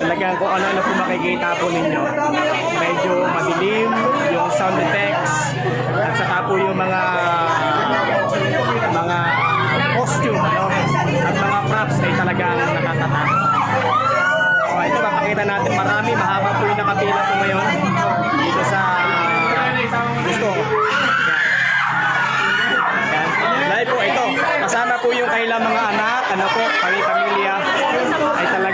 Talagang kung ano-ano po makikita po ninyo. Medyo madilim, yung sound effects, at saka po yung mga mga costume, ano? At mga props ay talagang nakakatakot. Oh, ito papakita natin. Marami, mahaba po yung nakapila po ngayon. Dito sa ah, gusto. Dahil po ito, kasama po yung kailang mga anak, ano po, kami pamilya, ay talagang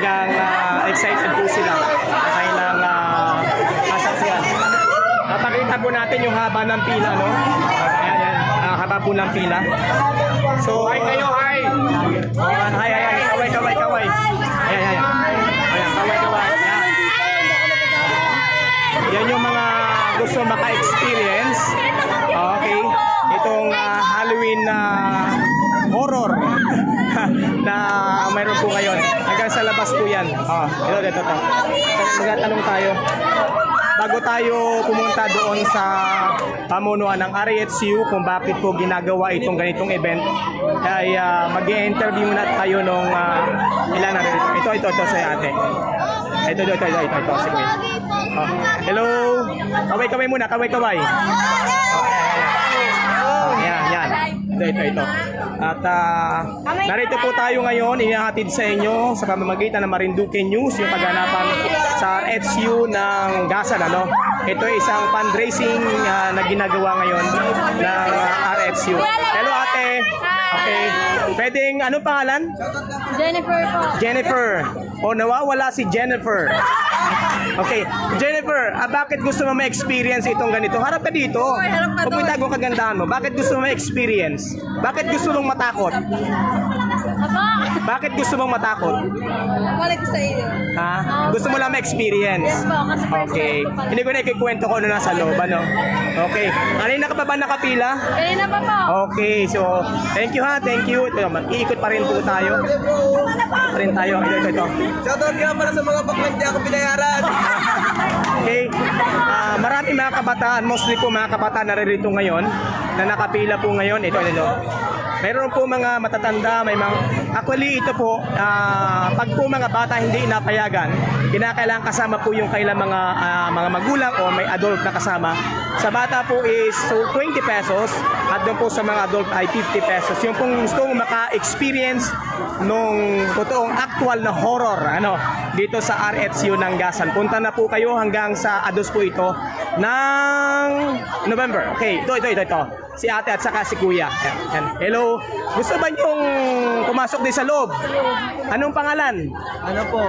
excited po sila sa kailang uh, kasaksiyan. Papakita po natin yung haba ng pila, no? Ayan, yan. Ah, haba po ng pila. So, hi kayo, hi! Ayan, hi, hi, hi. Kaway, kaway, kaway. Ayan, ayan. Ayan, kaway, kaway. Ayan. Yan yung mga gusto maka-experience. Okay. Itong ah, Halloween na horror na mayroon po ngayon. Hanggang sa labas po yan. Ah, ito, ito, ito. Magtatanong tayo. Bago tayo pumunta doon sa pamunuan ng RHU kung bakit po ginagawa itong ganitong event, ay mag interview muna tayo nung uh, ilan na rin. Ito, ito, ito sa ate. Ito, ito, ito, ito, ito, ito, sige. Oh. Hello? Kaway, kaway muna, kaway, kaway. Ito, ito. At ah, narito po tayo ngayon, inahatid sa inyo sa pamamagitan ng Marinduque News, yung kaganapan sa RHU ng Gasan, ano? Ito ay isang fundraising ah, na ginagawa ngayon ng ah, RHU. Hello ate! Okay. Pwedeng, ano pangalan? Jennifer po. Jennifer. O nawawala si Jennifer. Okay. Jennifer, ah, bakit gusto mo ma-experience itong ganito? Harap ka dito. harap ka Huwag mo doon. itago kagandahan mo. Bakit gusto mo ma-experience? Bakit gusto mong matakot? Aba! Bakit gusto mong matakot? Balik ko sa iyo. Ha? Gusto mo lang ma-experience? Yes po, kasi first Okay. time ko pa. Hindi ko na ikikwento ko ano nasa loob, ano? Okay. Kanina ka pa ba nakapila? Kanina pa po. Okay, so thank you ha, thank you. Ito, mag-iikot pa rin po tayo. Ikot pa rin tayo. Ito, ito, ito. Shoutout nga pala sa mga di ako binayaran. Okay? Ah, marami mga kabataan, mostly po mga kabataan naririto ngayon na nakapila po ngayon. Ito, ito. Meron po mga matatanda, may mga... Actually, ito po, ah, pag po mga bata hindi inapayagan, kinakailangan kasama po yung kailang mga ah, mga magulang o may adult na kasama. Sa bata po is so 20 pesos at doon po sa mga adult ay 50 pesos. Yung pong gustong maka-experience nung totoong actual na horror ano dito sa RHU ng Gasan. Punta na po kayo hanggang sa Ados po ito ng November. Okay, ito, ito, ito, ito. Si ate at saka si kuya. Yan, yan. Hello. Gusto ba niyong pumasok din sa loob? Anong pangalan? Ano po?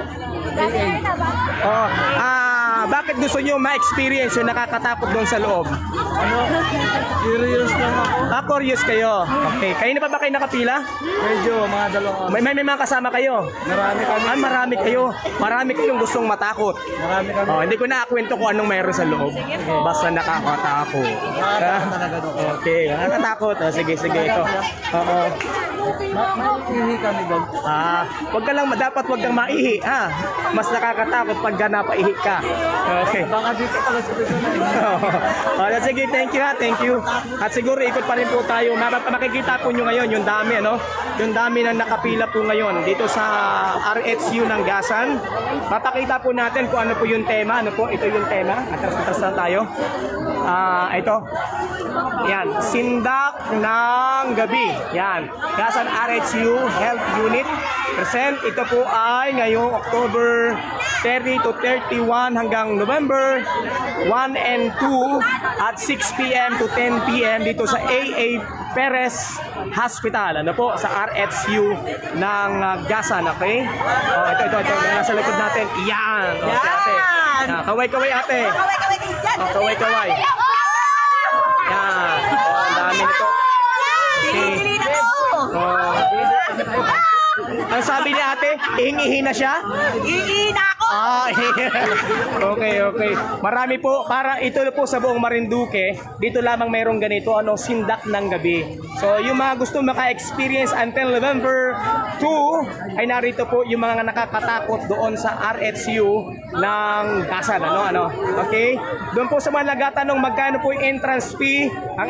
Oh, ah, bakit gusto niyo ma-experience yung nakakatakot doon sa loob? Ano? Ah, curious kayo. Okay. Kayo na pa ba kayo nakapila? Medyo mga dalawang May, may, may mga kasama kayo? Marami kami. Ah, marami kayo. Marami kayong gustong matakot. Marami kami. Oh, hindi ko na kwento kung anong mayroon sa loob. Basta nakakatakot. Nakakatakot talaga doon. Okay, nakakatakot. Oh, sige, sige ito. Oo. Ma- Maiihi kami doon. Ah, wag ka lang dapat wag kang maihi, ha. Mas nakakatakot pag napaihi ka. Okay. Baka dito pala sa oh, sige, thank you ha, thank you. At siguro ikot pa rin po tayo. Makikita po nyo ngayon yung dami, ano? Yung dami na nakapila po ngayon dito sa RHU ng Gasan. Papakita po natin kung ano po yung tema. Ano po, ito yung tema. Atras-atras na tayo. Ah, ito. Yan, sindak ng gabi. Yan, Gasan RHU Health Unit. Present, ito po ay ngayong October 30 to 31 hanggang November 1 and 2 at 6 p.m. to 10 p.m. dito sa AA Perez Hospital. Ano po, sa RHU ng uh, Gasan, okay? Oh, ito, ito, ito, nasa likod natin. Yan! Okay, ate. Ah, kaway-kaway, ate. Oh, kaway-kaway. Yan. Oh, ang dami nito. Okay. Oh. Ang sabi ni ate, ihingi na siya? Iihi na ako! Ah, okay, okay. Marami po, para ito po sa buong Marinduque, dito lamang mayroong ganito, ano, sindak ng gabi. So, yung mga gusto maka-experience until November 2, ay narito po yung mga nakakatakot doon sa RHU ng Gasan, ano, ano. Okay? Doon po sa mga nagatanong magkano po yung entrance fee, ang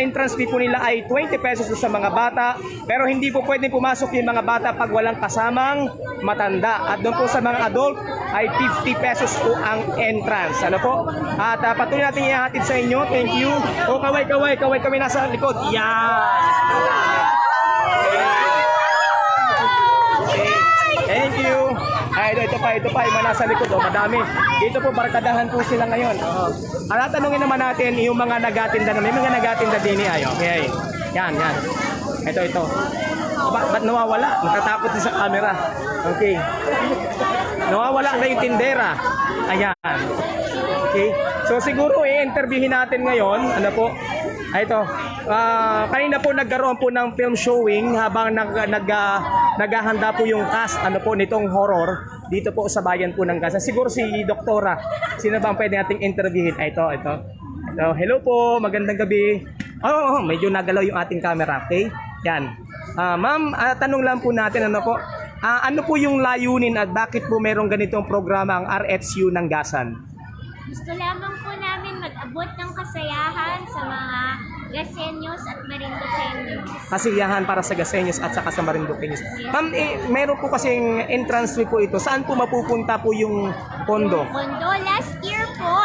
entrance, fee po nila ay 20 pesos sa mga bata, pero hindi po pwedeng pumasok yung mga bata pag walang kasamang matanda. At doon po sa mga adult ay 50 pesos po ang entrance. Ano po? At uh, patuloy natin ihatid sa inyo. Thank you. O kaway, kaway, kaway kami nasa likod. Yan. Thank you. Ay, ito, ito pa, ito pa, yung nasa likod, oh, madami. Dito po, barkadahan po sila ngayon. Oh. At tanungin naman natin yung mga nagatinda na, may mga nagatinda din eh, ayo. Okay. Yan, yan. Ito, ito. Ba ba't nawawala? Natatakot din sa camera. Okay. Nawawala na yung tindera. Ayan. Okay. So siguro i-interviewin natin ngayon, ano po? Ay ito. Ah, kanina po nagkaroon po ng film showing habang nag, nag ah, naghahanda po yung cast ano po nitong horror dito po sa bayan po ng Gaza. Siguro si Doktora. Sino ba ang pwede nating interviewin? Ay ito, ito. Ito. Hello po, magandang gabi. Oh, oh, medyo nagalaw yung ating camera, okay? Yan. Ah, ma'am, ah, tanong lang po natin ano po? Ah, ano po yung layunin at bakit po merong ganitong programa ang RHU ng Gasan? Gusto lamang po namin mag-abot ng kasayahan sa mga Gasenyos at Marinduqueños. Kasiyahan para sa Gaseños at saka sa Marinduqueños. Ma'am, eh, meron po kasing entrance fee po ito. Saan po mapupunta po yung pondo? Pondo, last year po,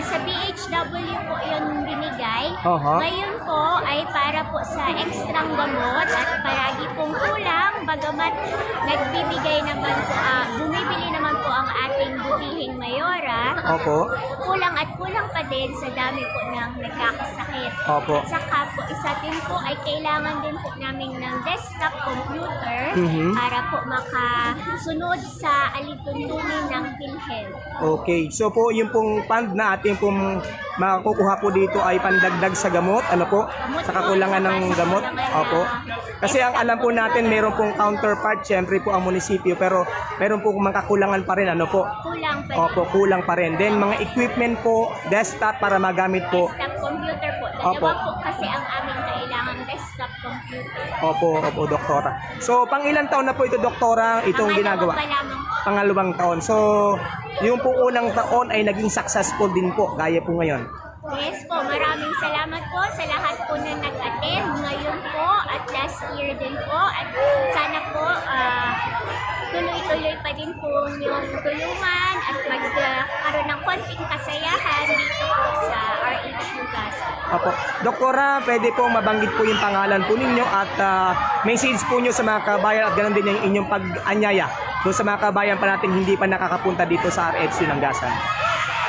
sa BHW po yun binigay. Aha. Ngayon po ay para po sa ekstrang gamot at paragi pong kulang. Bagamat nagbibigay naman po, ah, bumibili naman po ang ating butihing mayora. Opo. Kulang at kulang pa din sa dami po ng nagkakasakit. Opo. At saka po, isa din po ay kailangan din po namin ng desktop computer Mhm. para po makasunod sa alituntunin ng PhilHealth. Okay. So po, yung pong fund na ating pong makukuha po dito ay pandagdag sa gamot. Ano po? Sa kakulangan ng gamot. Opo. Kasi ang alam po natin, meron pong counterpart, syempre po ang munisipyo, pero meron pong mga kakulangan pa rin. Ano po? Kulang pa Opo, kulang pa rin. Then mga equipment po, desktop para magamit po. desktop computer po. Dalawa Opo. po kasi ang aming desktop computer. Opo, opo, doktora. So, pang ilang taon na po ito, doktora, itong Pangalawa ginagawa? pa lamang po. Pangalawang taon. So, yung po unang taon ay naging successful din po, gaya po ngayon. Yes po, maraming salamat po sa lahat po na nag-attend ngayon po at last year din po at sana po ah, tuloy-tuloy pa din po yung tulungan at magkaroon ng konting kasayahan dito po sa RH Lugas. Opo. Doktora, pwede po mabanggit po yung pangalan po ninyo at ah, message po nyo sa mga kabayan at ganun din yung inyong pag-anyaya doon sa mga kabayan pa natin hindi pa nakakapunta dito sa RHU ng Gasan.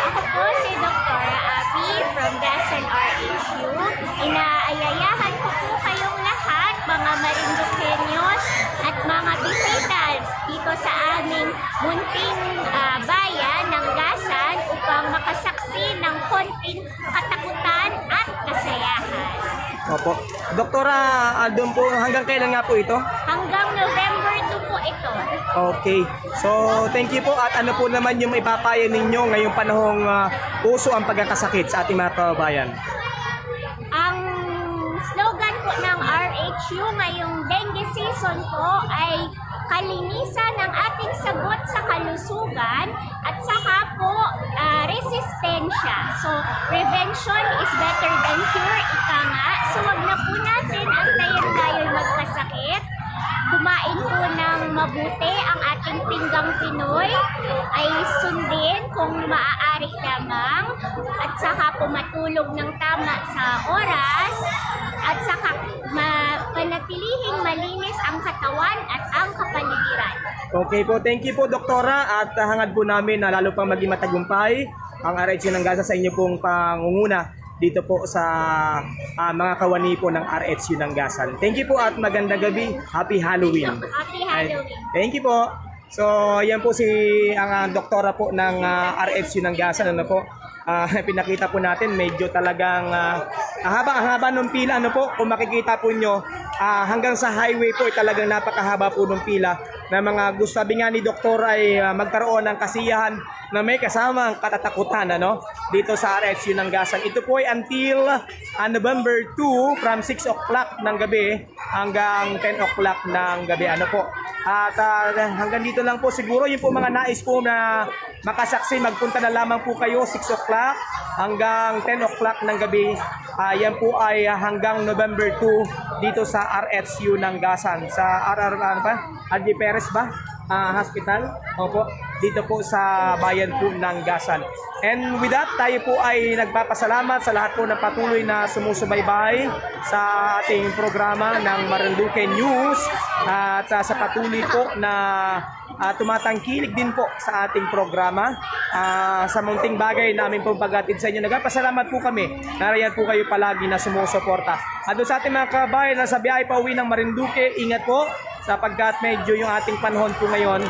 Ako po si Dr. Abby from Gasan RHU. Inaayayahan ko po kayong lahat, mga Marinduqueños at mga bisitals dito sa aming munting ah, bayan ng Gasan upang makasaksi ng konting katakutan at kasayahan. Opo. Doktora, doon po, hanggang kailan nga po ito? Hanggang November 2 po ito. Okay. So, thank you po. At ano po naman yung ipapaya ninyo ngayong panahong ah, uso ang pagkakasakit sa ating mga kababayan? Ang slogan po ng RHU ngayong dengue season po ay kalinisan ng ating sagot sa kalusugan at saka po ah, resistensya. So, prevention is better than cure, ika nga. So, wag na po natin antayin tayo magkasakit. Kumain po ng mabuti ang ating pinggang Pinoy. Ay sundin kung maaari lamang at saka po matulog ng tama sa oras. At saka ma- panatilihing malinis ang katawan at ang kapaligiran. Okay po, thank you po doktora. At hangad po namin na lalo pang maging matagumpay ang RHU ng Gaza sa inyo pong pangunguna dito po sa ah, mga kawani po ng RHU ng Gasan. Thank you po at magandang gabi. Happy Halloween. Happy Ay, Halloween! Thank you po. So, yan po si ang ah, doktora po ng ah, RHU ng Gasan ano po. Ah, pinakita po natin medyo talagang ah, ang haba ang haba ng pila ano po kung makikita po nyo ah, hanggang sa highway po ay talagang napakahaba po ng pila na mga gusto sabi nga ni doktor ay ah, magkaroon ng kasiyahan na may kasamang katatakutan ano dito sa RSU ng Gasan. Ito po ay until ah, November 2 from 6 o'clock ng gabi hanggang 10 o'clock ng gabi ano po. At ah, hanggang dito lang po siguro yung po mga nais po na makasaksi magpunta na lamang po kayo 6 o'clock hanggang 10 o'clock ng gabi. Ah, yan po ay hanggang November 2 dito sa RSU ng Gasan. Sa RR ano pa? RG Perez ba? Ah, hospital. Opo. Dito po sa bayan po ng Gasan. And with that, tayo po ay nagpapasalamat sa lahat po ng patuloy na sumusubaybay sa ating programa ng Marinduque News at ah, sa patuloy po na ah, tumatangkilik din po sa ating programa Ah, sa munting bagay namin pong paghatid sa inyo. Nagpapasalamat po kami. Narayan po kayo palagi na sumusuporta. At sa ating mga kabayan na sa biyahe pa uwi ng Marinduque, ingat po sapagkat medyo yung ating panahon po ngayon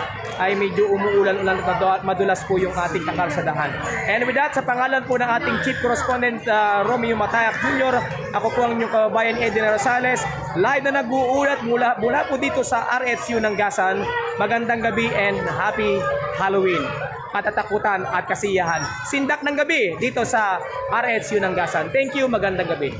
ay medyo umuulan-ulan at madulas po yung ating kakalsadahan. And with that, sa pangalan po ng ating Chief Correspondent ah, Romeo Matayak Jr., ako po ang inyong kabayan Edwin Rosales, live na nag-uulat mula, mula po dito sa RSU ng Gasan. Magandang gabi and happy Halloween katatakutan at kasiyahan. Sindak ng gabi dito sa RSU ng Gasan. Thank you, magandang gabi.